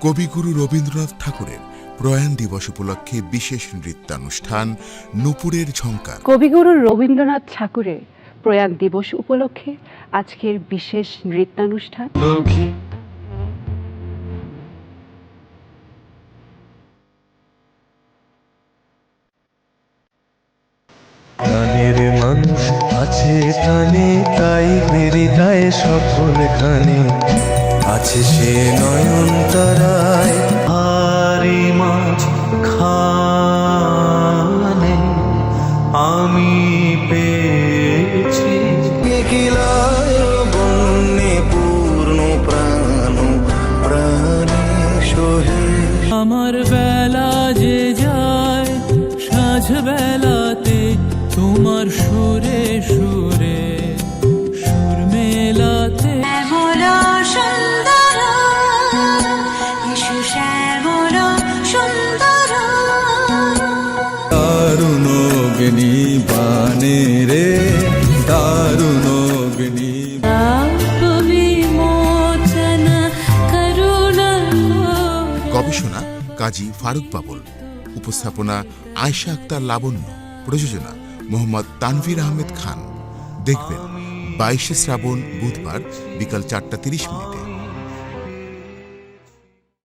কবিগুরু রবীন্দ্রনাথ ঠাকুরের প্রয়াণ দিবস উপলক্ষে বিশেষ নৃত্যানুষ্ঠান নুপুরের ঝঙ্কার কবিগুরু রবীন্দ্রনাথ ঠাকুরের প্রয়াণ দিবস উপলক্ষে আজকের বিশেষ নৃত্যানুষ্ঠান। আছে তাই হৃদয় সকল খানে। আছে সে নয়ন তারায়। হারি মাছ খানে আমি পেয়েছি। নিখিলায় বন্যে পূর্ণ প্রাণ প্রাণে সহে। আমার বেলা যে যায় সাঁঝ বেলাতে তোমার সুরে সুর অগ্নি বানে রে দারুণ অগ্নি গবেষণা কাজী ফারুক বাবুল। উপস্থাপনা আয়শা আক্তার লাবণ্য। প্রযোজনা মোহাম্মদ তানভীর আহমেদ খান। দেখবেন বাইশে শ্রাবণ বুধবার বিকাল চারটা তিরিশ মিনিটে।